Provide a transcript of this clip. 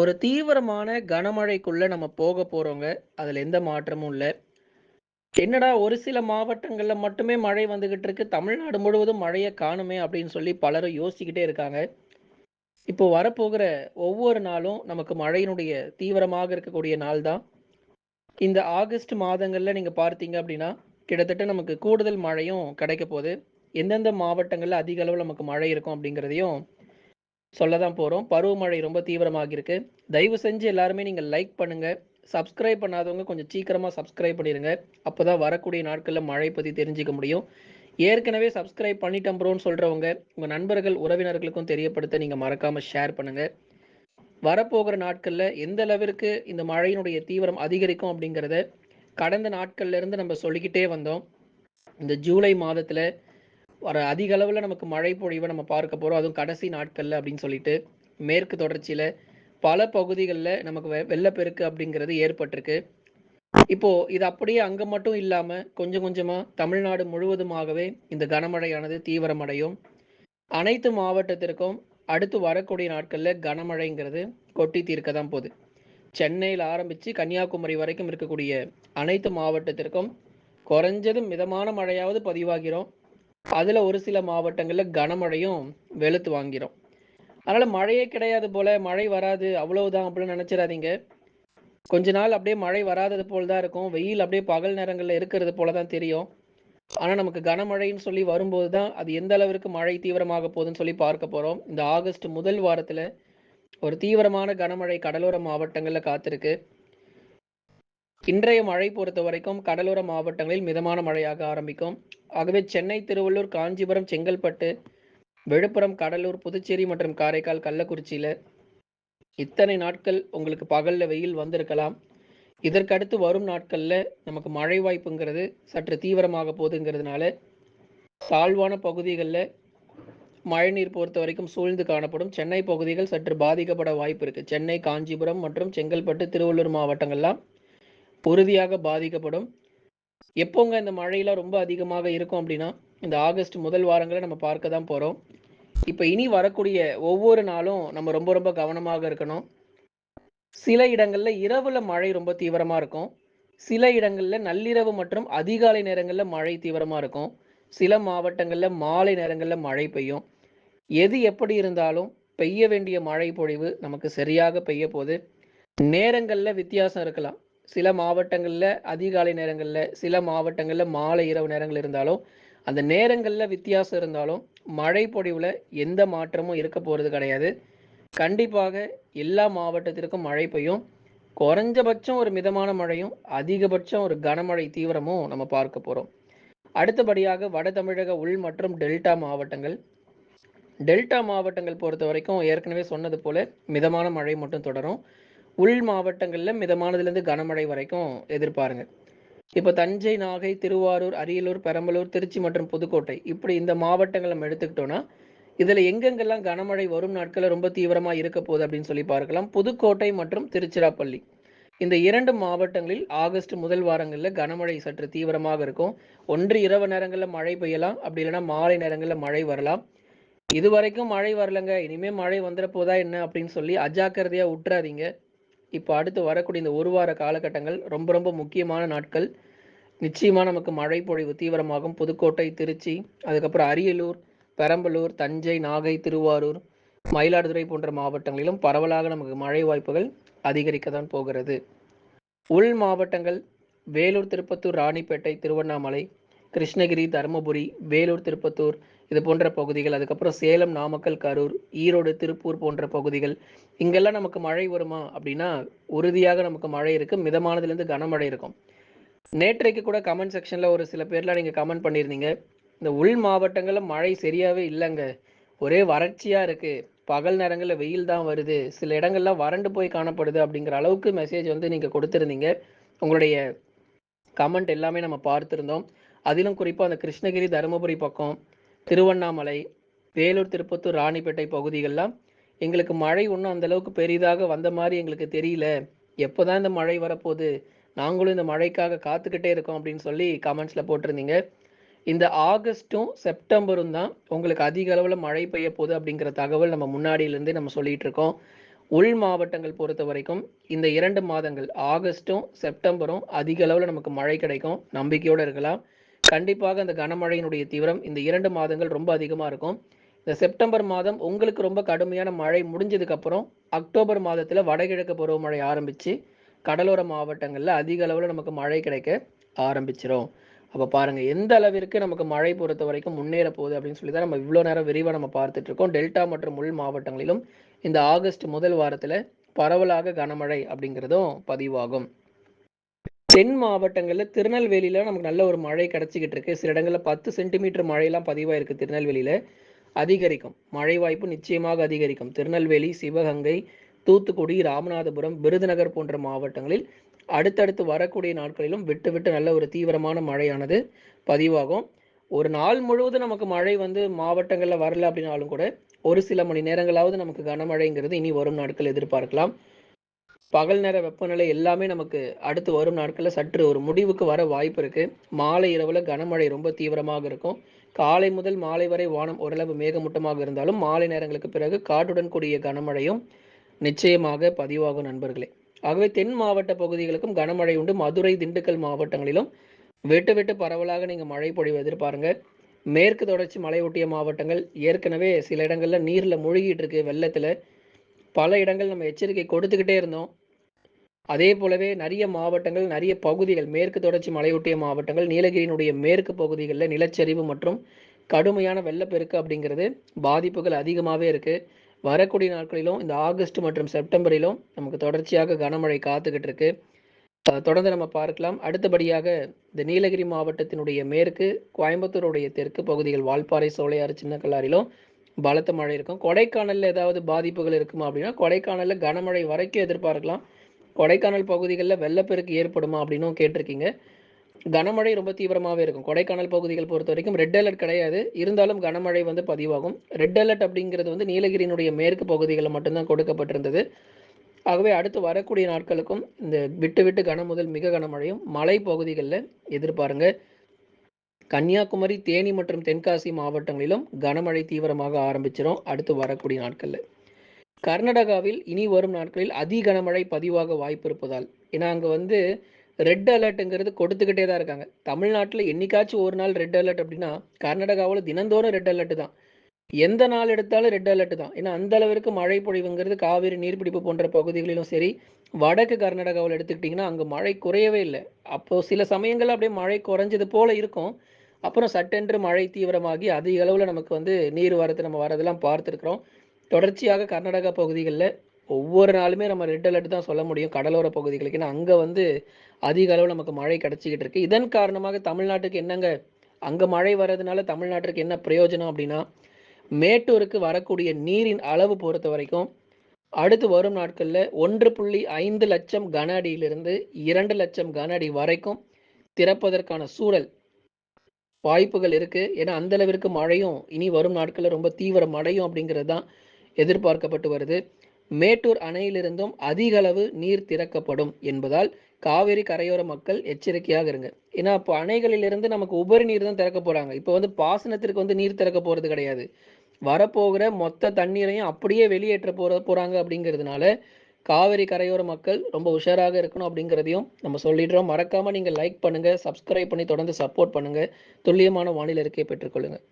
ஒரு தீவிரமான கனமழைக்குள்ள நம்ம போக போறோங்க. அதுல எந்த மாற்றமும் இல்லை என்னடா ஒரு சில மாவட்டங்கள்ல மட்டுமே மழை வந்துகிட்டு இருக்கு. தமிழ்நாடு முழுவதும் மழையை காணுமே அப்படின்னு சொல்லி பலரும் யோசிச்சுக்கிட்டே இருக்காங்க. இப்போ வரப்போகிற ஒவ்வொரு நாளும் நமக்கு மழையினுடைய தீவிரமாக இருக்கக்கூடிய நாள் தான். இந்த ஆகஸ்ட் மாதங்கள்ல நீங்க பார்த்தீங்க அப்படின்னா, கிட்டத்தட்ட நமக்கு கூடுதல் மழையும் கிடைக்க போகுது எந்தெந்த மாவட்டங்கள்ல அதிக அளவுல நமக்கு மழை இருக்கும் அப்படிங்கிறதையும் சொல்ல தான் போறோம். பருவமழை ரொம்ப தீவிரமாக இருக்கு. தயவு செஞ்சு எல்லாருமே நீங்க லைக் பண்ணுங்க. சப்ஸ்கிரைப் பண்ணாதவங்க கொஞ்சம் சீக்கிரமா சப்ஸ்கிரைப் பண்ணிருங்க. அப்போதான் வரக்கூடிய நாட்கள்ல மழை பத்தி தெரிஞ்சுக்க முடியும். ஏற்கனவே சப்ஸ்கிரைப் பண்ணிட்டோம் ப்ரோன்னு சொல்றவங்க, உங்க நண்பர்கள், உறவினர்களுக்கும் தெரியப்படுத்த நீங்க மறக்காம ஷேர் பண்ணுங்க. வரப்போகிற நாட்கள்ல எந்த அளவிற்கு இந்த மழையினுடைய தீவிரம் அதிகரிக்கும் அப்படிங்கிறத கடந்த நாட்கள்ல இருந்து நம்ம சொல்லிக்கிட்டே வந்தோம். இந்த ஜூலை மாதத்துல வர அதிக அளவில் நமக்கு மழை பொழிவை நம்ம பார்க்க போகிறோம் அதுவும் கடைசி நாட்களில் அப்படின்னு சொல்லிட்டு, மேற்கு தொடர்ச்சியில் பல பகுதிகளில் நமக்கு வெ வெள்ளப்பெருக்கு அப்படிங்கிறது ஏற்பட்டிருக்கு. இப்போ இது அப்படியே அங்கே மட்டும் இல்லாமல் கொஞ்சம் கொஞ்சமாக தமிழ்நாடு முழுவதுமாகவே இந்த கனமழையானது தீவிரமடையும். அனைத்து மாவட்டத்திற்கும் அடுத்து வரக்கூடிய நாட்களில் கனமழைங்கிறது கொட்டி தீர்க்க தான் போகுது சென்னையில் ஆரம்பித்து கன்னியாகுமரி வரைக்கும் இருக்கக்கூடிய அனைத்து மாவட்டத்திற்கும் குறைஞ்சது மிதமான மழையாவது பதிவாகிரும். அதில் ஒரு சில மாவட்டங்களில் கனமழையும் வெளுத்து வாங்கிரும். அதனால் மழையே கிடையாது போல, மழை வராது அவ்வளவுதான் அப்படின்னு நினச்சிடாதீங்க கொஞ்ச நாள் அப்படியே மழை வராதது போல தான் இருக்கும். வெயில் அப்படியே பகல் நேரங்களில் இருக்கிறது போல தான் தெரியும். ஆனால் நமக்கு கனமழைன்னு சொல்லி வரும்போது தான், அது எந்த அளவிற்கு மழை தீவிரமாக போகுதுன்னு சொல்லி பார்க்க போகிறோம் இந்த ஆகஸ்ட் முதல் வாரத்தில் ஒரு தீவிரமான கனமழை கடலோர மாவட்டங்களில் காத்திருக்கு. இன்றைய மழை பொறுத்த வரைக்கும் கடலோர மாவட்டங்களில் மிதமான மழையாக ஆரம்பிக்கும். ஆகவே சென்னை, திருவள்ளூர், காஞ்சிபுரம், செங்கல்பட்டு, விழுப்புரம், கடலூர், புதுச்சேரி மற்றும் காரைக்கால், கள்ளக்குறிச்சியில் இத்தனை நாட்கள் உங்களுக்கு பகலில் வெயில் வந்திருக்கலாம். இதற்கடுத்து வரும் நாட்களில் நமக்கு மழை வாய்ப்புங்கிறது சற்று தீவிரமாக போகுதுங்கிறதுனால தாழ்வான பகுதிகளில் மழைநீர் பொறுத்த வரைக்கும் சூழ்ந்து காணப்படும். சென்னை பகுதிகள் சற்று பாதிக்கப்பட வாய்ப்பு இருக்குது சென்னை, காஞ்சிபுரம் மற்றும் செங்கல்பட்டு, திருவள்ளூர் மாவட்டங்கள்லாம் பொறுதியாக பாதிக்கப்படும். எப்போங்க இந்த மழையெல்லாம் ரொம்ப அதிகமாக இருக்கும் அப்படின்னா, இந்த ஆகஸ்ட் முதல் வாரங்களை நம்ம பார்க்க தான் போகிறோம் இப்போ இனி வரக்கூடிய ஒவ்வொரு நாளும் நம்ம ரொம்ப ரொம்ப கவனமாக இருக்கணும். சில இடங்களில் இரவில் மழை ரொம்ப தீவிரமாக இருக்கும். சில இடங்களில் நள்ளிரவு மற்றும் அதிகாலை நேரங்களில் மழை தீவிரமாக இருக்கும். சில மாவட்டங்களில் மாலை நேரங்களில் மழை பெய்யும். எது எப்படி இருந்தாலும் பெய்ய வேண்டிய மழை பொழிவு நமக்கு சரியாக பெய்ய போது. நேரங்களில் வித்தியாசம் இருக்கலாம். சில மாவட்டங்கள்ல அதிகாலை நேரங்களில் சில மாவட்டங்கள்ல மாலை, இரவு நேரங்கள் இருந்தாலும், அந்த நேரங்கள்ல வித்தியாசம் இருந்தாலும், மழை பொழிவுல எந்த மாற்றமும் இருக்க போறது கிடையாது. கண்டிப்பாக எல்லா மாவட்டத்திற்கும் மழை பெய்யும். குறைஞ்சபட்சம் ஒரு மிதமான மழையும், அதிகபட்சம் ஒரு கனமழை தீவிரமும் நம்ம பார்க்க போறோம். அடுத்தபடியாக வட தமிழக உள் மற்றும் டெல்டா மாவட்டங்கள். டெல்டா மாவட்டங்கள் பொறுத்த வரைக்கும் ஏற்கனவே சொன்னது போல மிதமான மழை மட்டும் தொடரும். உள் மாவட்டங்களில் மிதமானதுலேருந்து கனமழை வரைக்கும் எதிர்பாருங்க. இப்போ தஞ்சை, நாகை, திருவாரூர், அரியலூர், பெரம்பலூர், திருச்சி மற்றும் புதுக்கோட்டை இப்படி இந்த மாவட்டங்களை நம்ம எடுத்துக்கிட்டோன்னா இதில் எங்கெங்கெல்லாம் கனமழை வரும் நாட்களில் ரொம்ப தீவிரமாக இருக்க போகுது அப்படின்னு சொல்லி பார்க்கலாம். புதுக்கோட்டை மற்றும் திருச்சிராப்பள்ளி. இந்த இரண்டு மாவட்டங்களில் ஆகஸ்ட் முதல் வாரங்களில் கனமழை சற்று தீவிரமாக இருக்கும். ஒன்று இரவு நேரங்களில் மழை பெய்யலாம். அப்படி இல்லைன்னா மாலை நேரங்களில் மழை வரலாம். இதுவரைக்கும் மழை வரலங்க. இனிமேல் மழை வந்துற போதா என்ன அப்படின்னு சொல்லி அஜாக்கிரதையாக விட்டுறாதீங்க இப்போ அடுத்து வரக்கூடிய இந்த ஒரு வார காலகட்டங்கள் ரொம்ப ரொம்ப முக்கியமான நாட்கள். நிச்சயமா நமக்கு மழை பொழிவு தீவிரமாகும். புதுக்கோட்டை, திருச்சி, அதுக்கப்புறம் அரியலூர், பெரம்பலூர், தஞ்சை, நாகை, திருவாரூர், மயிலாடுதுறை போன்ற மாவட்டங்களிலும் பரவலாக நமக்கு மழை வாய்ப்புகள் அதிகரிக்க தான் போகிறது. உள் மாவட்டங்கள் வேலூர், திருப்பத்தூர், ராணிப்பேட்டை, திருவண்ணாமலை, கிருஷ்ணகிரி, தருமபுரி, வேலூர், திருப்பத்தூர் இது போன்ற பகுதிகள். அதுக்கப்புறம் சேலம், நாமக்கல், கரூர், ஈரோடு, திருப்பூர் போன்ற பகுதிகள். இங்கெல்லாம் நமக்கு மழை வருமா அப்படின்னா, உறுதியாக நமக்கு மழை இருக்கும் மிதமானதுலேருந்து கனமழை இருக்கும். நேற்றைக்கு கூட கமெண்ட் செக்ஷனில் ஒரு சில பேர்லாம் நீங்கள் கமெண்ட் பண்ணியிருந்தீங்க. இந்த உள் மாவட்டங்களில் மழை சரியாகவே இல்லைங்க ஒரே வறட்சியாக இருக்குது பகல் நேரங்களில் வெயில் தான் வருது. சில இடங்கள்லாம் வறண்டு போய் காணப்படுது அப்படிங்கிற அளவுக்கு மெசேஜ் வந்து நீங்கள் கொடுத்துருந்தீங்க உங்களுடைய கமெண்ட் எல்லாமே நம்ம பார்த்துருந்தோம் அதிலும் குறிப்பாக அந்த கிருஷ்ணகிரி, தருமபுரி பக்கம், திருவண்ணாமலை, வேலூர், திருப்பத்தூர், ராணிப்பேட்டை பகுதிகள்லாம் எங்களுக்கு மழை ஒன்றும் அந்த அளவுக்கு பெரிதாக வந்த மாதிரி எங்களுக்கு தெரியல. எப்போ தான் இந்த மழை வரப்போகுது நாங்களும் இந்த மழைக்காக காத்துக்கிட்டே இருக்கோம் அப்படின்னு சொல்லி கமெண்ட்ஸில் போட்டிருந்தீங்க. இந்த ஆகஸ்டும், செப்டம்பரும் தான் உங்களுக்கு அதிக அளவில் மழை பெய்ய போகுது அப்படிங்கிற தகவல் நம்ம முன்னாடியிலேருந்து நம்ம சொல்லிகிட்டு இருக்கோம். உள் மாவட்டங்கள் பொறுத்த வரைக்கும் இந்த இரண்டு மாதங்கள் ஆகஸ்ட்டும் செப்டம்பரும் அதிக அளவில் நமக்கு மழை கிடைக்கும் நம்பிக்கையோடு இருக்கலாம் கண்டிப்பாக அந்த கனமழையினுடைய தீவிரம் இந்த இரண்டு மாதங்கள் ரொம்ப அதிகமாக இருக்கும். இந்த செப்டம்பர் மாதம் உங்களுக்கு ரொம்ப கடுமையான மழை முடிஞ்சதுக்கப்புறம் அக்டோபர் மாதத்தில் வடகிழக்கு பருவமழை ஆரம்பித்து கடலோர மாவட்டங்களில் அதிக அளவில் நமக்கு மழை கிடைக்க ஆரம்பிச்சிடும் அப்போ பாருங்கள் எந்த அளவிற்கு நமக்கு மழை பொறுத்த வரைக்கும் முன்னேற போகுது அப்படின்னு சொல்லி தான் நம்ம இவ்வளோ நேரம் விரிவாக நம்ம பார்த்துட்டு இருக்கோம். டெல்டா மற்றும் உள் மாவட்டங்களிலும் இந்த ஆகஸ்ட் முதல் வாரத்தில் பரவலாக கனமழை அப்படிங்கிறதும் பதிவாகும். தென் மாவட்டங்களில் திருநெல்வேலியில் நமக்கு நல்ல ஒரு மழை கிடச்சிக்கிட்டு இருக்கு. சில இடங்களில் பத்து சென்டிமீட்டர் மழையெல்லாம் பதிவாயிருக்கு திருநெல்வேலியில். அதிகரிக்கும். மழை வாய்ப்பு நிச்சயமாக அதிகரிக்கும். திருநெல்வேலி சிவகங்கை தூத்துக்குடி ராமநாதபுரம் விருதுநகர் போன்ற மாவட்டங்களில் அடுத்தடுத்து வரக்கூடிய நாட்களிலும் விட்டு விட்டு நல்ல ஒரு தீவிரமான மழையானது பதிவாகும். ஒரு நாள் முழுவதும் நமக்கு மழை வந்து மாவட்டங்களில் வரல அப்படின்னாலும் கூட ஒரு சில மணி நேரங்களாவது நமக்கு கனமழைங்கிறது இனி வரும் நாட்கள் எதிர்பார்க்கலாம். பகல் நேர வெப்பநிலை எல்லாமே நமக்கு அடுத்து வரும் நாட்களில் சற்று ஒரு முடிவுக்கு வர வாய்ப்பு இருக்கு. மாலை இரவுல கனமழை ரொம்ப தீவிரமாக இருக்கும். காலை முதல் மாலை வரை வானம் ஓரளவு மேகமூட்டமாக இருந்தாலும் மாலை நேரங்களுக்கு பிறகு காட்டுடன் கூடிய கனமழையும் நிச்சயமாக பதிவாகும் நண்பர்களே. ஆகவே தென் மாவட்ட பகுதிகளுக்கும் கனமழை உண்டு. மதுரை திண்டுக்கல் மாவட்டங்களிலும் வெட்டு வெட்டு பரவலாக நீங்கள் மழை பொழிவு எதிர்பாருங்க. மேற்கு தொடர்ச்சி மலையொட்டிய மாவட்டங்கள் ஏற்கனவே சில இடங்களில் நீரில் மூழ்கிட்டு இருக்கு. வெள்ளத்தில் பல இடங்கள் நம்ம எச்சரிக்கை கொடுத்துக்கிட்டே இருந்தோம். அதே போலவே நிறைய மாவட்டங்கள் நிறைய பகுதிகள் மேற்கு தொடர்ச்சி மலையொட்டிய மாவட்டங்கள் நீலகிரியினுடைய மேற்கு பகுதிகளில் நிலச்சரிவு மற்றும் கடுமையான வெள்ளப்பெருக்கு அப்படிங்கிறது பாதிப்புகள் அதிகமாகவே இருக்குது வரக்கூடிய நாட்களிலும் இந்த ஆகஸ்ட் மற்றும் செப்டம்பரிலும் நமக்கு தொடர்ச்சியாக கனமழை காத்துக்கிட்டு இருக்கு. தொடர்ந்து நம்ம பார்க்கலாம். அடுத்தபடியாக இந்த நீலகிரி மாவட்டத்தினுடைய மேற்கு கோயம்புத்தூருடைய தெற்கு பகுதிகள் வால்பாறை சோலையாறு சின்ன கல்லாரிலும் பலத்த மழை இருக்கும். கொடைக்கானலில் ஏதாவது பாதிப்புகள் இருக்குமா அப்படின்னா கொடைக்கானலில் கனமழை வரைக்கும் எதிர்பார்க்கலாம். கொடைக்கானல் பகுதிகளில் வெள்ளப்பெருக்கு ஏற்படுமா அப்படின்னும் கேட்டிருக்கீங்க. கனமழை ரொம்ப தீவிரமாகவே இருக்கும். கொடைக்கானல் பகுதிகள் பொறுத்த வரைக்கும் ரெட் அலர்ட் கிடையாது. இருந்தாலும் கனமழை வந்து பதிவாகும். ரெட் அலர்ட் அப்படிங்கிறது வந்து நீலகிரியினுடைய மேற்கு பகுதிகளில் மட்டும்தான் கொடுக்கப்பட்டிருந்தது. ஆகவே அடுத்து வரக்கூடிய நாட்களுக்கும் இந்த விட்டு விட்டு கன முதல் மிக கனமழையும் மலை பகுதிகளில் எதிர்பாருங்க. கன்னியாகுமரி தேனி மற்றும் தென்காசி மாவட்டங்களிலும் கனமழை தீவிரமாக ஆரம்பிச்சிடும் அடுத்து வரக்கூடிய நாட்களில். கர்நாடகாவில் இனி வரும் நாட்களில் அதி கனமழை பதிவாக வாய்ப்பு இருப்பதால் ஏன்னா அங்கே வந்து ரெட் அலர்ட்டுங்கிறது கொடுத்துக்கிட்டே தான் இருக்காங்க. தமிழ்நாட்டில் என்னைக்காச்சும் ஒரு நாள் ரெட் அலர்ட் அப்படின்னா கர்நாடகாவில் தினந்தோறும் ரெட் அலர்ட் தான். எந்த நாள் எடுத்தாலும் ரெட் அலர்ட் தான். ஏன்னா அந்த அளவிற்கு மழை பொழிவுங்கிறது காவிரி நீர்பிடிப்பு போன்ற பகுதிகளிலும் சரி வடக்கு கர்நாடகாவில் எடுத்துக்கிட்டிங்கன்னா அங்கே மழை குறையவே இல்லை. அப்போது சில சமயங்களில் அப்படியே மழை குறைஞ்சது போல் இருக்கும். அப்புறம் சட்டென்று மழை தீவிரமாகி அதிக அளவில் நமக்கு வந்து நீர் வரத்து நம்ம வரதெல்லாம் பார்த்துருக்குறோம். தொடர்ச்சியாக கர்நாடகா பகுதிகளில் ஒவ்வொரு நாளுமே நம்ம ரெட் அலர்ட் தான் சொல்ல முடியும். கடலோர பகுதிகளுக்கு. ஏன்னா அங்கே வந்து அதிக அளவு நமக்கு மழை கிடச்சிக்கிட்டு இருக்கு. இதன் காரணமாக தமிழ்நாட்டுக்கு என்னங்க? அங்கே மழை வர்றதுனால தமிழ்நாட்டுக்கு என்ன பிரயோஜனம் அப்படின்னா மேட்டூருக்கு வரக்கூடிய நீரின் அளவு பொறுத்த வரைக்கும் அடுத்து வரும் நாட்களில் ஒன்று புள்ளி ஐந்து லட்சம் கன அடியிலிருந்து இரண்டு லட்சம் கன அடி வரைக்கும் திறப்பதற்கான சூழல் வாய்ப்புகள் இருக்குது ஏன்னா அந்த அளவிற்கு மழையும் இனி வரும் நாட்களில் ரொம்ப தீவிர மழையும் அப்படிங்கிறது தான் எதிர்பார்க்கப்பட்டு வருது. மேட்டூர் அணையிலிருந்தும் அதிக அளவு நீர் திறக்கப்படும் என்பதால் காவிரி கரையோர மக்கள் எச்சரிக்கையாக இருங்க. ஏன்னா இப்போ அணைகளிலிருந்து நமக்கு உபரி நீர் தான் திறக்க போகிறாங்க இப்போ வந்து பாசனத்திற்கு வந்து நீர் திறக்க போகிறது கிடையாது. வரப்போகிற மொத்த தண்ணீரையும் அப்படியே வெளியேற்ற போற போகிறாங்க அப்படிங்கிறதுனால காவிரி கரையோர மக்கள் ரொம்ப உஷாராக இருக்கணும் அப்படிங்கிறதையும் நம்ம சொல்லிடுறோம். மறக்காமல் நீங்கள் லைக் பண்ணுங்கள் சப்ஸ்கிரைப் பண்ணி தொடர்ந்து சப்போர்ட் பண்ணுங்கள் துல்லியமான வானிலை இருக்கையை பெற்றுக்கொள்ளுங்கள்